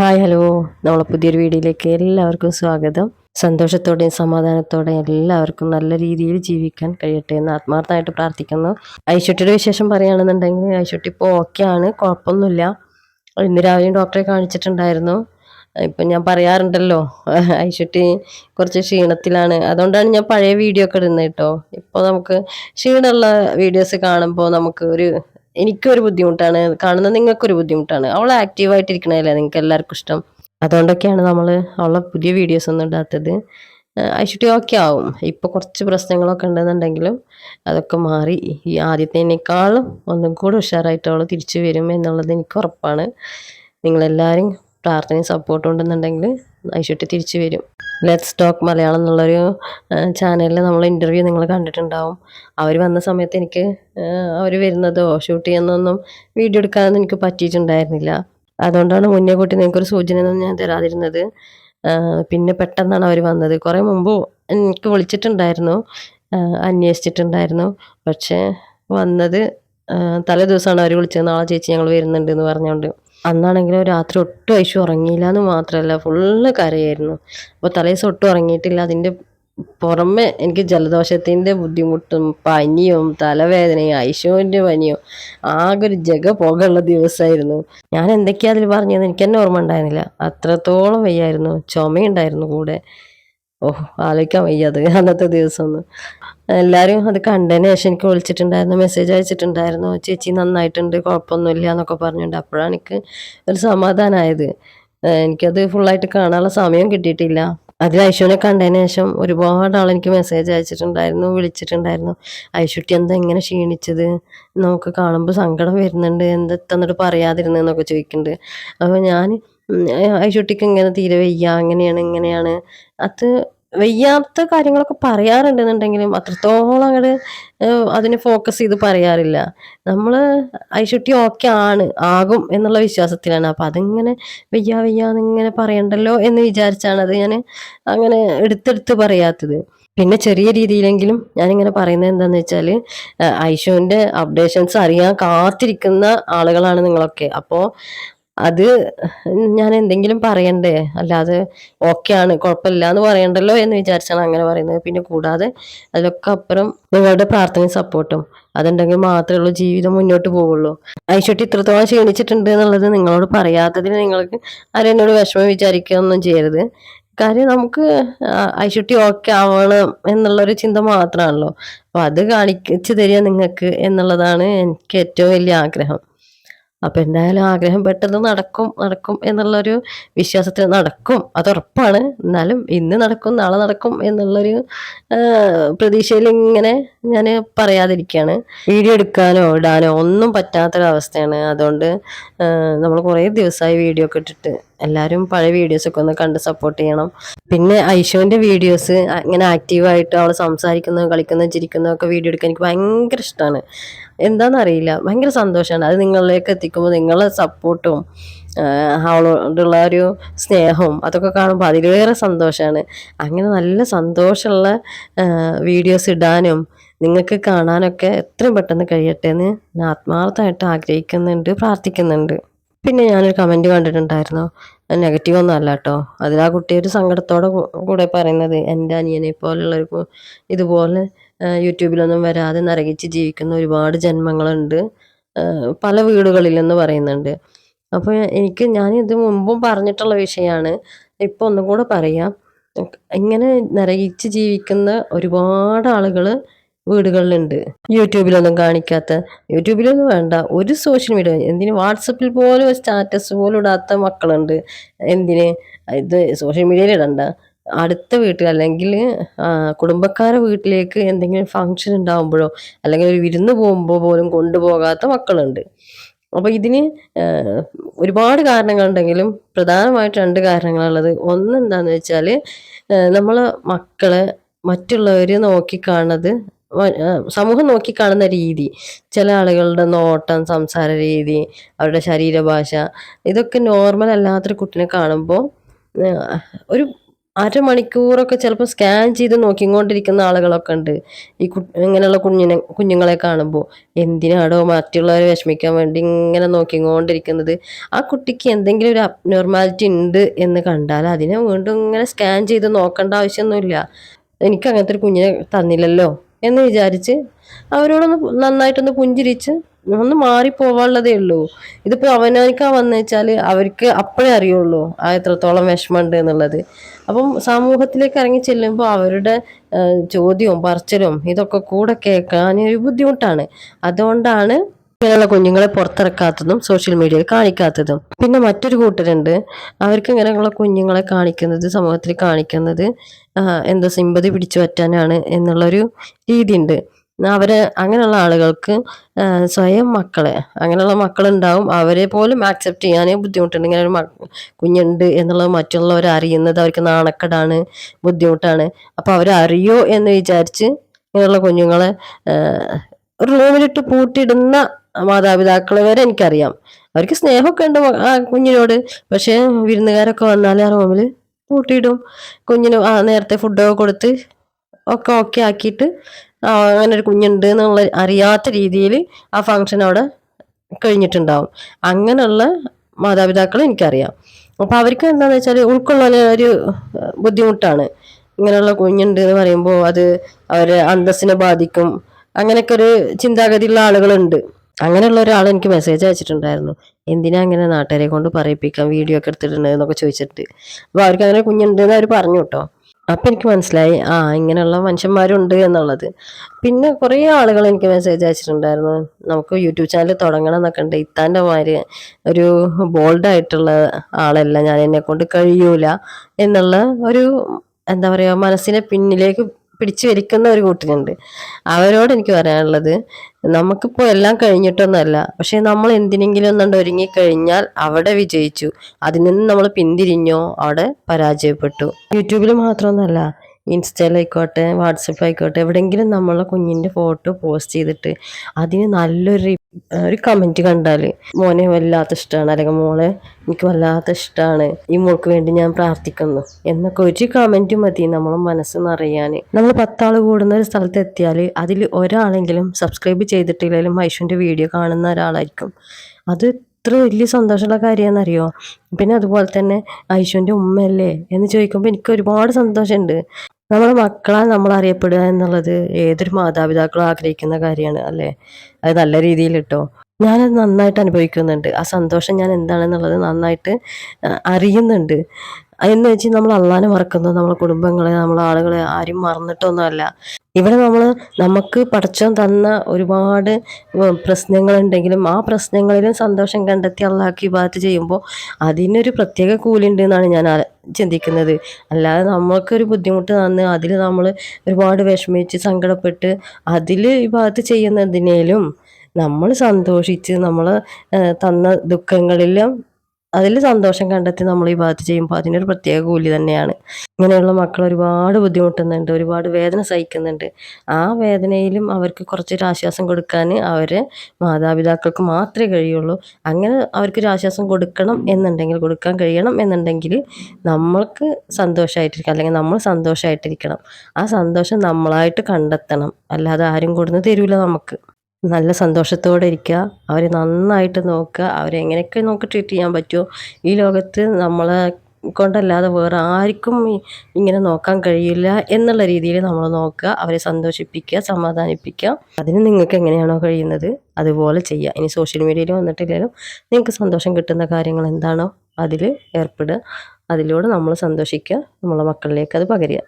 Hi hello. നമ്മളെ പുതിയൊരു വീഡിയോയിലേക്ക് എല്ലാവർക്കും സ്വാഗതം. സന്തോഷത്തോടെയും സമാധാനത്തോടെയും എല്ലാവർക്കും നല്ല രീതിയിൽ ജീവിക്കാൻ കഴിയട്ടെ എന്ന് ആത്മാർത്ഥമായിട്ട് പ്രാർത്ഥിക്കുന്നു. ഐശ്വട്ടിയുടെ വിശേഷം പറയുകയാണെന്നുണ്ടെങ്കിൽ ഐശ്വട്ടി ഇപ്പോൾ ഓക്കെ ആണ് കുഴപ്പമൊന്നുമില്ല. ഇന്ന് രാവിലെയും ഡോക്ടറെ കാണിച്ചിട്ടുണ്ടായിരുന്നു. ഇപ്പം ഞാൻ പറയാറുണ്ടല്ലോ ഐശ്വട്ടി കുറച്ച് ക്ഷീണത്തിലാണ്. അതുകൊണ്ടാണ് ഞാൻ പഴയ വീഡിയോ ഒക്കെ ഇടുന്നത് കേട്ടോ. ഇപ്പോൾ നമുക്ക് ക്ഷീണമുള്ള വീഡിയോസ് കാണുമ്പോൾ നമുക്ക് ഒരു എനിക്കൊരു ബുദ്ധിമുട്ടാണ്. കാണുന്ന നിങ്ങൾക്കൊരു ബുദ്ധിമുട്ടാണ്. അവൾ ആക്റ്റീവായിട്ടിരിക്കണല്ലേ നിങ്ങൾക്ക് എല്ലാവർക്കും ഇഷ്ടം? അതുകൊണ്ടൊക്കെയാണ് നമ്മൾ അവളെ പുതിയ വീഡിയോസ് ഒന്നും ഇടാത്തത്. ഐശ്വട്ടി ഓക്കെ ആവും. ഇപ്പോൾ കുറച്ച് പ്രശ്നങ്ങളൊക്കെ ഉണ്ടെന്നുണ്ടെങ്കിലും അതൊക്കെ മാറി. ഈ ആദ്യത്തേനേക്കാളും ഒന്നും കൂടെ ഉഷാറായിട്ട് അവൾ തിരിച്ചു വരും എന്നുള്ളത് എനിക്ക് ഉറപ്പാണ്. നിങ്ങളെല്ലാവരും പ്രാർത്ഥനയും സപ്പോർട്ടും ഉണ്ടെന്നുണ്ടെങ്കിൽ ഐശ്വട്ടി തിരിച്ചു വരും. ലെറ്റ്സ് ടോക്ക് മലയാളം എന്നുള്ളൊരു ചാനലിൽ നമ്മൾ ഇന്റർവ്യൂ നിങ്ങൾ കണ്ടിട്ടുണ്ടാവും. അവർ വന്ന സമയത്ത് എനിക്ക് അവർ വരുന്നതോ ഷൂട്ട് ചെയ്യുന്നതൊന്നും വീഡിയോ എടുക്കാനൊന്നും എനിക്ക് പറ്റിയിട്ടുണ്ടായിരുന്നില്ല. അതുകൊണ്ടാണ് മുന്നേ കൂട്ടി നിങ്ങൾക്കൊരു സൂചനയൊന്നും ഞാൻ തരാതിരുന്നത്. പിന്നെ പെട്ടെന്നാണ് അവർ വന്നത്. കുറേ മുമ്പ് എനിക്ക് വിളിച്ചിട്ടുണ്ടായിരുന്നു. അന്വേഷിച്ചിട്ടുണ്ടായിരുന്നു. പക്ഷേ വന്നത് തലേ ദിവസമാണ് അവർ വിളിച്ചത്. നാളെ ചേച്ചി ഞങ്ങൾ വരുന്നുണ്ട് എന്ന് പറഞ്ഞുകൊണ്ട് അന്നാണെങ്കിലും രാത്രി ഒട്ടും ഐശു ഉറങ്ങിയില്ല എന്ന് മാത്രമല്ല ഫുള്ള് കരയായിരുന്നു. അപ്പോൾ തലേ ദിവസം ഒട്ടും ഉറങ്ങിയിട്ടില്ല. അതിന്റെ പുറമെ എനിക്ക് ജലദോഷത്തിന്റെ ബുദ്ധിമുട്ടും പനിയും തലവേദനയും ഐശുവിന്റെ പനിയും ആകെ ഒരു ജഗ പുകയുള്ള ദിവസമായിരുന്നു. ഞാൻ എന്തൊക്കെയാ അതിൽ പറഞ്ഞതെന്ന് എനിക്ക് തന്നെ ഓർമ്മ ഉണ്ടായിരുന്നില്ല. അത്രത്തോളം വയ്യായിരുന്നു. ചുമയുണ്ടായിരുന്നു കൂടെ. ഓഹ് ആലോചിക്കാൻ വയ്യാതെ അന്നത്തെ ദിവസം ഒന്ന് എല്ലാവരും അത് കണ്ടതിന് ശേഷം എനിക്ക് വിളിച്ചിട്ടുണ്ടായിരുന്നു മെസ്സേജ് അയച്ചിട്ടുണ്ടായിരുന്നു ചേച്ചി നന്നായിട്ടുണ്ട് കുഴപ്പമൊന്നുമില്ല എന്നൊക്കെ പറഞ്ഞിട്ടുണ്ട് അപ്പോഴാണ് എനിക്ക് ഒരു സമാധാനമായത് എനിക്കത് ഫുള്ളായിട്ട് കാണാനുള്ള സമയം കിട്ടിയിട്ടില്ല. അതിൽ ഐശുവിനെ കണ്ടതിന് ശേഷം ഒരുപാട് ആൾ എനിക്ക് മെസ്സേജ് അയച്ചിട്ടുണ്ടായിരുന്നു വിളിച്ചിട്ടുണ്ടായിരുന്നു. ഐശുട്ടി എന്താ ഇങ്ങനെ ക്ഷീണിച്ചത്? നമുക്ക് കാണുമ്പോൾ സങ്കടം വരുന്നുണ്ട് എന്താ തന്നിട്ട് പറയാതിരുന്നതെന്നൊക്കെ ചോദിക്കുന്നുണ്ട്. അപ്പോൾ ഞാൻ ഐശുട്ടിക്ക് ഇങ്ങനെ തീരെ വയ്യ അങ്ങനെയാണ് ഇങ്ങനെയാണ്. അത് വയ്യാത്ത കാര്യങ്ങളൊക്കെ പറയാറുണ്ടെന്നുണ്ടെങ്കിലും അത്രത്തോളം അങ്ങോട്ട് അതിനെ ഫോക്കസ് ചെയ്ത് പറയാറില്ല. നമ്മൾ ഐശുട്ടി ഓക്കെ ആണ് ആകും എന്നുള്ള വിശ്വാസത്തിലാണ്. അപ്പം അതിങ്ങനെ വയ്യ വയ്യ എന്നിങ്ങനെ പറയണ്ടല്ലോ എന്ന് വിചാരിച്ചാണ് അത് ഞാൻ അങ്ങനെ എടുത്തെടുത്ത് പറയാത്തത്. പിന്നെ ചെറിയ രീതിയിലെങ്കിലും ഞാനിങ്ങനെ പറയുന്നത് എന്താന്ന് വെച്ചാൽ ഐഷുവിന്റെ അപ്ഡേഷൻസ് അറിയാൻ കാത്തിരിക്കുന്ന ആളുകളാണ് നിങ്ങളൊക്കെ. അപ്പോൾ അത് ഞാൻ എന്തെങ്കിലും പറയണ്ടേ? അല്ലാതെ ഓക്കെ ആണ് കുഴപ്പമില്ല എന്ന് പറയണ്ടല്ലോ എന്ന് വിചാരിച്ചാണ് അങ്ങനെ പറയുന്നത്. പിന്നെ കൂടാതെ അതിലൊക്കെ അപ്പുറം നിങ്ങളുടെ പ്രാർത്ഥനയും സപ്പോർട്ടും അതുണ്ടെങ്കിൽ മാത്രമേ ഉള്ളൂ ജീവിതം മുന്നോട്ട് പോവുള്ളൂ. ഐശ്വട്ടി ഇത്രത്തോളം ക്ഷീണിച്ചിട്ടുണ്ട് എന്നുള്ളത് നിങ്ങളോട് പറയാത്തതിന് നിങ്ങൾക്ക് ആരും എന്നോട് വിഷമം വിചാരിക്കുകയൊന്നും ചെയ്യരുത്. കാര്യം നമുക്ക് ഐശ്വട്ടി ഓക്കെ ആവണം എന്നുള്ളൊരു ചിന്ത മാത്രമാണല്ലോ. അപ്പോൾ അത് കാണിച്ചു തരിക നിങ്ങൾക്ക് എന്നുള്ളതാണ് എനിക്ക് ഏറ്റവും വലിയ ആഗ്രഹം. അപ്പം എന്തായാലും ആഗ്രഹം പെട്ടെന്ന് നടക്കും നടക്കും എന്നുള്ളൊരു വിശ്വാസത്തിൽ നടക്കും. അത് ഉറപ്പാണ് എന്നാലും ഇന്ന് നടക്കും നാളെ നടക്കും എന്നുള്ളൊരു പ്രതീക്ഷയിൽ ഇങ്ങനെ ഞാൻ പറയാതിരിക്കുകയാണ് വീഡിയോ എടുക്കാനോ ഇടാനോ ഒന്നും പറ്റാത്തൊരവസ്ഥയാണ്. അതുകൊണ്ട് നമ്മൾ കുറേ ദിവസമായി വീഡിയോ ഒക്കെ ഇട്ടിട്ട് എല്ലാവരും പഴയ വീഡിയോസൊക്കെ ഒന്ന് കണ്ട് സപ്പോർട്ട് ചെയ്യണം. പിന്നെ ഐഷോന്റെ വീഡിയോസ് ഇങ്ങനെ ആക്റ്റീവായിട്ട് അവൾ സംസാരിക്കുന്നതും കളിക്കുന്നതും ചിരിക്കുന്നതും ഒക്കെ വീഡിയോ എടുക്കാൻ എനിക്ക് ഭയങ്കര ഇഷ്ടമാണ് എന്താണെന്നറിയില്ല ഭയങ്കര സന്തോഷമാണ് അത് നിങ്ങളിലേക്ക് എത്തിക്കുമ്പോൾ നിങ്ങളെ സപ്പോർട്ടും അവളോടുള്ള ഒരു സ്നേഹവും അതൊക്കെ കാണുമ്പോൾ അതിലേറെ സന്തോഷമാണ് അങ്ങനെ നല്ല സന്തോഷമുള്ള വീഡിയോസ് ഇടാനും നിങ്ങൾക്ക് കാണാനൊക്കെ എത്രയും പെട്ടെന്ന് കഴിയട്ടെ എന്ന് ഞാൻ ആത്മാർത്ഥമായിട്ട് ആഗ്രഹിക്കുന്നുണ്ട് പ്രാർത്ഥിക്കുന്നുണ്ട്. പിന്നെ ഞാനൊരു കമന്റ് കണ്ടിട്ടുണ്ടായിരുന്നു. നെഗറ്റീവ് ഒന്നും അല്ല കേട്ടോ അതിൽ ആ കുട്ടി ഒരു സങ്കടത്തോടെ കൂടെ പറയുന്നത് എന്റെ അനിയനെ പോലുള്ളൊരു ഒരു ഇതുപോലെ യൂട്യൂബിലൊന്നും വരാതെ നരകിച്ച് ജീവിക്കുന്ന ഒരുപാട് ജന്മങ്ങളുണ്ട് പല വീടുകളിലെന്ന് പറയുന്നുണ്ട്. അപ്പോൾ എനിക്ക് ഞാൻ ഇത് മുമ്പും പറഞ്ഞിട്ടുള്ള വിഷയമാണ് ഇപ്പോൾ ഒന്നും കൂടെ പറയാം. ഇങ്ങനെ നരകിച്ച് ജീവിക്കുന്ന ഒരുപാട് ആളുകൾ വീടുകളിലുണ്ട്. യൂട്യൂബിലൊന്നും കാണിക്കാത്ത യൂട്യൂബിലൊന്നും വേണ്ട ഒരു സോഷ്യൽ മീഡിയ എന്തിന് വാട്സപ്പിൽ പോലും സ്റ്റാറ്റസ് പോലും ഇടാത്ത മക്കളുണ്ട്. എന്തിന്? ഇത് സോഷ്യൽ മീഡിയയിൽ ഇടണ്ട. അടുത്ത വീട്ടിൽ അല്ലെങ്കിൽ കുടുംബക്കാരെ വീട്ടിലേക്ക് എന്തെങ്കിലും ഫങ്ഷൻ ഉണ്ടാകുമ്പോഴോ അല്ലെങ്കിൽ ഒരു വിരുന്ന് പോകുമ്പോൾ പോലും കൊണ്ടുപോകാത്ത മക്കളുണ്ട്. അപ്പോൾ ഇതിന് ഒരുപാട് കാരണങ്ങളുണ്ടെങ്കിലും പ്രധാനമായിട്ട് രണ്ട് കാരണങ്ങളുള്ളത് ഒന്ന് എന്താണെന്ന് വെച്ചാൽ നമ്മൾ മക്കളെ മറ്റുള്ളവർ നോക്കിക്കാണത് സമൂഹം നോക്കിക്കാണുന്ന രീതി ചില ആളുകളുടെ നോട്ടം സംസാര രീതി അവരുടെ ശരീരഭാഷ ഇതൊക്കെ നോർമൽ അല്ലാത്തൊരു കുട്ടിനെ കാണുമ്പോൾ ഒരു അരമണിക്കൂറൊക്കെ ചിലപ്പോൾ സ്കാൻ ചെയ്ത് നോക്കിക്കൊണ്ടിരിക്കുന്ന ആളുകളൊക്കെ ഉണ്ട്. ഈ കു ഇങ്ങനെയുള്ള കുഞ്ഞിനെ കുഞ്ഞുങ്ങളെ കാണുമ്പോൾ എന്തിനാടോ മറ്റുള്ളവരെ വിഷമിക്കാൻ വേണ്ടി ഇങ്ങനെ നോക്കിക്കൊണ്ടിരിക്കുന്നത്? ആ കുട്ടിക്ക് എന്തെങ്കിലും ഒരു അബ്നോർമാലിറ്റി ഉണ്ട് എന്ന് കണ്ടാൽ അതിനെ വീണ്ടും ഇങ്ങനെ സ്കാൻ ചെയ്ത് നോക്കേണ്ട ആവശ്യമൊന്നുമില്ല. എനിക്ക് അങ്ങനത്തെ ഒരു കുഞ്ഞിനെ തന്നില്ലല്ലോ. എന്ന് വിചാരിച്ച് അവരോടൊന്ന് നന്നായിട്ടൊന്ന് പുഞ്ചിരിച്ച് ഒന്ന് മാറിപ്പോവാനുള്ളതേ ഉള്ളൂ. ഇതിപ്പോൾ അവനവനിക്കാ വന്നു വെച്ചാൽ അവർക്ക് അപ്പോഴേ അറിയുള്ളൂ ആ എത്രത്തോളം വിഷമമുണ്ട് എന്നുള്ളത്. അപ്പം സമൂഹത്തിലേക്ക് ഇറങ്ങി ചെല്ലുമ്പോൾ അവരുടെ ചോദ്യവും പറച്ചിലും ഇതൊക്കെ കൂടെ കേൾക്കാൻ ഒരു ബുദ്ധിമുട്ടാണ്. അതുകൊണ്ടാണ് ഇങ്ങനെയുള്ള കുഞ്ഞുങ്ങളെ പുറത്തിറക്കാത്തതും സോഷ്യൽ മീഡിയയിൽ കാണിക്കാത്തതും. പിന്നെ മറ്റൊരു കൂട്ടരുണ്ട്. അവർക്ക് ഇങ്ങനെയുള്ള കുഞ്ഞുങ്ങളെ കാണിക്കുന്നത് സമൂഹത്തിൽ കാണിക്കുന്നത് എന്തോ സിമ്പതി പിടിച്ചു പറ്റാനാണ് എന്നുള്ളൊരു രീതിയുണ്ട്. അവരെ അങ്ങനെയുള്ള ആളുകൾക്ക് സ്വയം മക്കളെ അങ്ങനെയുള്ള മക്കളുണ്ടാവും. അവരെ പോലും ആക്സെപ്റ്റ് ചെയ്യാനേ ബുദ്ധിമുട്ടുണ്ട്. ഇങ്ങനെ ഒരു കുഞ്ഞുണ്ട് എന്നുള്ളത് മറ്റുള്ളവർ അറിയുന്നത് അവർക്ക് നാണക്കേടാണ് ബുദ്ധിമുട്ടാണ്. അപ്പോൾ അവരറിയോ എന്ന് വിചാരിച്ച് ഇങ്ങനെയുള്ള കുഞ്ഞുങ്ങളെ ഒരു റൂമിലിട്ട് പൂട്ടിയിടുന്ന മാതാപിതാക്കളെ വരെ എനിക്കറിയാം. അവർക്ക് സ്നേഹമൊക്കെ ഉണ്ട് ആ കുഞ്ഞിനോട്. പക്ഷേ വിരുന്നുകാരൊക്കെ വന്നാൽ ആ റൂമിൽ പൂട്ടിയിടും. കുഞ്ഞിന് ആ നേരത്തെ ഫുഡൊക്കെ കൊടുത്ത് ഒക്കെ ഓക്കെ ആക്കിയിട്ട് അങ്ങനെ ഒരു കുഞ്ഞുണ്ട് എന്നുള്ള അറിയാത്ത രീതിയിൽ ആ ഫങ്ഷൻ അവിടെ കഴിഞ്ഞിട്ടുണ്ടാവും. അങ്ങനെയുള്ള മാതാപിതാക്കളെ എനിക്കറിയാം. അപ്പോൾ അവർക്ക് എന്താണെന്ന് വെച്ചാൽ ഉൾക്കൊള്ളാൻ ഒരു ബുദ്ധിമുട്ടാണ്. ഇങ്ങനെയുള്ള കുഞ്ഞുണ്ട് എന്ന് പറയുമ്പോൾ അത് അവരെ അന്തസ്സിനെ ബാധിക്കും. അങ്ങനെയൊക്കെ ഒരു ചിന്താഗതിയുള്ള ആളുകളുണ്ട്. അങ്ങനെയുള്ള ഒരാൾ എനിക്ക് മെസ്സേജ് അയച്ചിട്ടുണ്ടായിരുന്നു. എന്തിനാ അങ്ങനെ നാട്ടുകാരെ കൊണ്ട് പറയിപ്പിക്കാം വീഡിയോ ഒക്കെ എടുത്തിട്ടുണ്ട് എന്നൊക്കെ ചോദിച്ചിട്ട്. അപ്പോൾ അവർക്ക് അങ്ങനെ കുഞ്ഞുണ്ട് എന്ന് അവർ പറഞ്ഞു കേട്ടോ. അപ്പം എനിക്ക് മനസ്സിലായി ആ ഇങ്ങനെയുള്ള മനുഷ്യന്മാരുണ്ട് എന്നുള്ളത്. പിന്നെ കുറേ ആളുകൾ എനിക്ക് മെസ്സേജ് അയച്ചിട്ടുണ്ടായിരുന്നു. നമുക്ക് യൂട്യൂബ് ചാനൽ തുടങ്ങണം എന്നൊക്കെ ഉണ്ട്. ഇത്താന്റെ മാതിരി ഒരു ബോൾഡായിട്ടുള്ള ആളല്ല. ഞാൻ എന്നെ കൊണ്ട് കഴിയൂല എന്നുള്ള ഒരു എന്താ പറയുക മനസ്സിനെ പിന്നിലേക്ക് പിടിച്ചു വലിക്കുന്ന ഒരു കൂട്ടിനുണ്ട് അവരോട് എനിക്ക് പറയാനുള്ളത് നമുക്കിപ്പോൾ എല്ലാം കഴിഞ്ഞിട്ടൊന്നുമല്ല പക്ഷെ നമ്മൾ എന്തിനെങ്കിലും ഒന്നുകൊണ്ട് ഒരുങ്ങിക്കഴിഞ്ഞാൽ അവിടെ വിജയിച്ചു. അതിൽ നിന്ന് നമ്മൾ പിന്തിരിഞ്ഞോ അവിടെ പരാജയപ്പെട്ടു. യൂട്യൂബിൽ മാത്രമൊന്നുമല്ല ഇൻസ്റ്റയിലായിക്കോട്ടെ വാട്സപ്പ് ആയിക്കോട്ടെ എവിടെയെങ്കിലും നമ്മളെ കുഞ്ഞിന്റെ ഫോട്ടോ പോസ്റ്റ് ചെയ്തിട്ട് അതിന് നല്ലൊരു ഒരു കമന്റ് കണ്ടാൽ മോനെ വല്ലാത്ത ഇഷ്ടമാണ് അല്ലെങ്കിൽ മോളെ എനിക്ക് വല്ലാത്ത ഇഷ്ടമാണ് ഈ മോൾക്ക് വേണ്ടി ഞാൻ പ്രാർത്ഥിക്കുന്നു എന്നൊക്കെ ഒരു കമന്റ് മതി നമ്മളെ മനസ്സ് നിറയാൻ നമ്മൾ പത്താൾ കൂടുന്ന ഒരു സ്ഥലത്ത് എത്തിയാൽ അതിൽ ഒരാളെങ്കിലും സബ്സ്ക്രൈബ് ചെയ്തിട്ടില്ലെങ്കിലും മൈഷുവിന്റെ വീഡിയോ കാണുന്ന ഒരാളായിരിക്കും. അത് ഇത്ര വലിയ സന്തോഷമുള്ള കാര്യമാണെന്നറിയോ? പിന്നെ അതുപോലെ തന്നെ ഐശുവിന്റെ ഉമ്മയല്ലേ? എന്ന് ചോദിക്കുമ്പോൾ എനിക്ക് ഒരുപാട് സന്തോഷമുണ്ട്. നമ്മുടെ മക്കളാണ് നമ്മൾ അറിയപ്പെടുക എന്നുള്ളത് ഏതൊരു മാതാപിതാക്കളും ആഗ്രഹിക്കുന്ന കാര്യമാണ് അല്ലേ? അത് നല്ല രീതിയിൽ കേട്ടോ ഞാനത് നന്നായിട്ട് അനുഭവിക്കുന്നുണ്ട്. ആ സന്തോഷം ഞാൻ എന്താണെന്നുള്ളത് നന്നായിട്ട് അറിയുന്നുണ്ട്. എന്ന് വെച്ച് നമ്മൾ അള്ളാനെ മറക്കുന്നു. നമ്മളെ കുടുംബങ്ങളെ നമ്മളെ ആളുകളെ ആരും മറന്നിട്ടൊന്നുമല്ല. ഇവിടെ നമ്മൾ നമുക്ക് പഠിച്ചം തന്ന ഒരുപാട് പ്രശ്നങ്ങളുണ്ടെങ്കിലും ആ പ്രശ്നങ്ങളിലും സന്തോഷം കണ്ടെത്തി അള്ളാഹ്ക്ക് ഇബാത്ത് ചെയ്യുമ്പോൾ അതിനൊരു പ്രത്യേക കൂലിണ്ട് എന്നാണ് ഞാൻ ചിന്തിക്കുന്നത്. അല്ലാതെ നമ്മൾക്കൊരു ബുദ്ധിമുട്ട് തന്ന് അതിൽ നമ്മൾ ഒരുപാട് വിഷമിച്ച് സങ്കടപ്പെട്ട് അതിൽ ഭാഗത്ത് ചെയ്യുന്നതിനേലും നമ്മൾ സന്തോഷിച്ച് നമ്മൾ തന്ന ദുഃഖങ്ങളിലും അതിൽ സന്തോഷം കണ്ടെത്തി നമ്മൾ ഈ ഭാഗത്ത് ചെയ്യുമ്പോൾ അതിനൊരു പ്രത്യേക കൂലി തന്നെയാണ്. ഇങ്ങനെയുള്ള മക്കൾ ഒരുപാട് ബുദ്ധിമുട്ടുന്നുണ്ട് ഒരുപാട് വേദന സഹിക്കുന്നുണ്ട്. ആ വേദനയിലും അവർക്ക് കുറച്ചൊരു ആശ്വാസം കൊടുക്കാൻ അവരെ മാതാപിതാക്കൾക്ക് മാത്രമേ കഴിയുള്ളൂ. അങ്ങനെ അവർക്കൊരു ആശ്വാസം കൊടുക്കണം എന്നുണ്ടെങ്കിൽ കൊടുക്കാൻ കഴിയണം എന്നുണ്ടെങ്കിൽ നമ്മൾക്ക് സന്തോഷമായിട്ടിരിക്കണം അല്ലെങ്കിൽ നമ്മൾ സന്തോഷമായിട്ടിരിക്കണം ആ സന്തോഷം നമ്മളായിട്ട് കണ്ടെത്തണം. അല്ലാതെ ആരും കൊടുന്ന് തരൂല നമുക്ക്. നല്ല സന്തോഷത്തോടെ ഇരിക്കുക. അവരെ നന്നായിട്ട് നോക്കുക. അവരെ എങ്ങനെയൊക്കെ നമുക്ക് ട്രീറ്റ് ചെയ്യാൻ പറ്റുമോ? ഈ ലോകത്ത് നമ്മളെ കൊണ്ടല്ലാതെ വേറെ ആർക്കും ഇങ്ങനെ നോക്കാൻ കഴിയില്ല എന്നുള്ള രീതിയിൽ നമ്മൾ നോക്കുക. അവരെ സന്തോഷിപ്പിക്കുക സമാധാനിപ്പിക്കുക. അതിന് നിങ്ങൾക്ക് എങ്ങനെയാണോ കഴിയുന്നത് അതുപോലെ ചെയ്യുക. ഇനി സോഷ്യൽ മീഡിയയിൽ വന്നിട്ടില്ലെങ്കിലും നിങ്ങൾക്ക് സന്തോഷം കിട്ടുന്ന കാര്യങ്ങൾ എന്താണോ അതിൽ ഏർപ്പെടുക. അതിലൂടെ നമ്മൾ സന്തോഷിക്കുക. നമ്മളെ മക്കളിലേക്ക് അത് പകരുക.